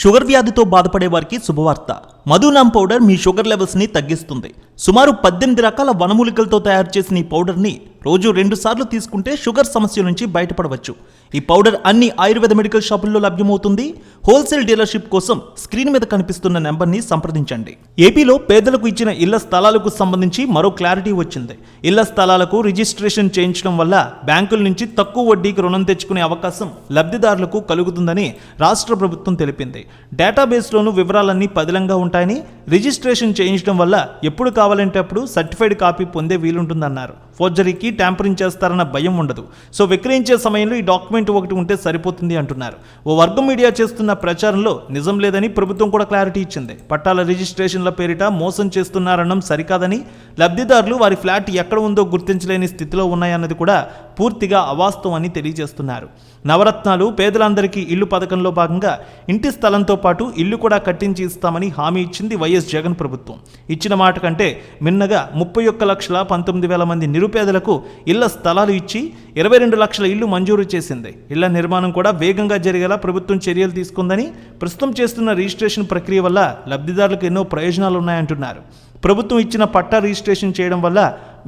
Sugar వ్యాధితో బాధపడే వారికి శుభవార్త. మధునామ్ పౌడర్ మీ షుగర్ లెవెల్స్ని తగ్గిస్తుంది. సుమారు పద్దెనిమిది రకాల వనమూలికలతో తయారు చేసిన ఈ పౌడర్ని రోజు రెండుసార్లు తీసుకుంటే షుగర్ సమస్య నుంచి బయటపడవచ్చు. ఈ పౌడర్ అన్ని ఆయుర్వేద మెడికల్ షాపుల్లో లభ్యమవుతుంది. హోల్సేల్ డీలర్షిప్ కోసం స్క్రీన్ మీద కనిపిస్తున్న నెంబర్ని సంప్రదించండి. ఏపీలో పేదలకు ఇచ్చిన ఇళ్ళ స్థలాలకు సంబంధించి మరో క్లారిటీ వచ్చింది. ఇళ్ళ స్థలాలకు రిజిస్ట్రేషన్ చేయించడం వల్ల బ్యాంకుల నుంచి తక్కువ వడ్డీకి రుణం తెచ్చుకునే అవకాశం లబ్ధిదారులకు కలుగుతుందని రాష్ట్ర ప్రభుత్వం తెలిపింది. డేటాబేస్లోనూ వివరాలన్నీ పదిలంగా ఉంటాయని రిజిస్ట్రేషన్ చేయించడం వల్ల ఎప్పుడు కావాలంటే అప్పుడు సర్టిఫైడ్ కాపీ పొందే వీలుంటుందన్నారు. ఫోర్జరీకి ట్యాంపరింగ్ చేస్తారన్న భయం ఉండదు. సో విక్రయించే సమయంలో ఈ డాక్యుమెంట్ ఒకటి ఉంటే సరిపోతుంది అంటున్నారు. ఓ వర్గం మీడియా చేస్తున్న ప్రచారంలో నిజం లేదని ప్రభుత్వం కూడా క్లారిటీ ఇచ్చింది. పట్టాల రిజిస్ట్రేషన్ల పేరిట మోసం చేస్తున్నారనడం సరికాదని లబ్ధిదారులు వారి ఫ్లాట్ ఎక్కడ ఉందో గుర్తించలేని స్థితిలో ఉన్నాయన్నది కూడా పూర్తిగా అవాస్తవం అని తెలియజేస్తున్నారు. నవరత్నాలు పేదలందరికీ ఇల్లు పథకంలో భాగంగా ఇంటి స్థలంతో పాటు ఇల్లు కూడా కట్టించి ఇస్తామని హామీ ఇచ్చింది వైఎస్ జగన్ ప్రభుత్వం. ఇచ్చిన మాట కంటే మిన్నగా ముప్పై ఒక్క లక్షల పంతొమ్మిది వేల మంది నిరుపేదలకు ఇళ్ళ స్థలాలు ఇచ్చి ఇరవై రెండు లక్షల ఇల్లు మంజూరు చేసింది. ఇళ్ళ నిర్మాణం కూడా వేగంగా జరిగేలా ప్రభుత్వం చర్యలు తీసుకుందని ప్రస్తుతం చేస్తున్న రిజిస్ట్రేషన్ ప్రక్రియ వల్ల లబ్ధిదారులకు ఎన్నో ప్రయోజనాలు ఉన్నాయంటున్నారు ప్రభుత్వం ఇచ్చిన పట్టా రిజిస్ట్రేషన్ చేయడం వల్ల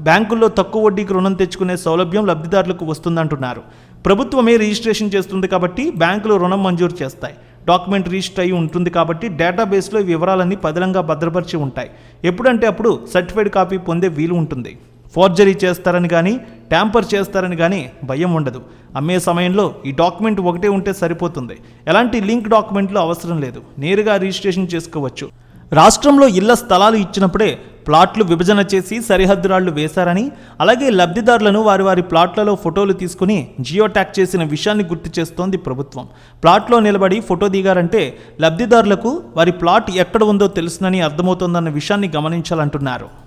బ్యాంకుల్లో తక్కువ వడ్డీకి రుణం తెచ్చుకునే సౌలభ్యం లబ్ధిదారులకు వస్తుందంటున్నారు. ప్రభుత్వమే రిజిస్ట్రేషన్ చేస్తుంది కాబట్టి బ్యాంకులు రుణం మంజూరు చేస్తాయి. డాక్యుమెంట్ రిజిస్టర్ అయి ఉంటుంది కాబట్టి డేటాబేస్లో ఈ వివరాలన్నీ పదిలంగా భద్రపరిచి ఉంటాయి. ఎప్పుడంటే అప్పుడు సర్టిఫైడ్ కాపీ పొందే వీలు ఉంటుంది. ఫోర్జరీ చేస్తారని కానీ ట్యాంపర్ చేస్తారని కానీ భయం ఉండదు. అమ్మే సమయంలో ఈ డాక్యుమెంట్ ఒకటే ఉంటే సరిపోతుంది. ఎలాంటి లింక్ డాక్యుమెంట్లు అవసరం లేదు. నేరుగా రిజిస్ట్రేషన్ చేసుకోవచ్చు. రాష్ట్రంలో ఇళ్ళ స్థలాలు ఇచ్చినప్పుడే ప్లాట్లు విభజన చేసి సరిహద్దు రాళ్ళు వేశారని అలాగే లబ్ధిదారులను వారి వారి ప్లాట్లలో ఫోటోలు తీసుకుని జియో ట్యాగ్ చేసిన విషయాన్ని గుర్తు చేస్తోంది ప్రభుత్వం. ప్లాట్లో నిలబడి ఫోటో దిగారంటే లబ్ధిదారులకు వారి ప్లాట్ ఎక్కడ ఉందో తెలుసునని అర్థమవుతోందన్న విషయాన్ని గమనించాలంటున్నారు.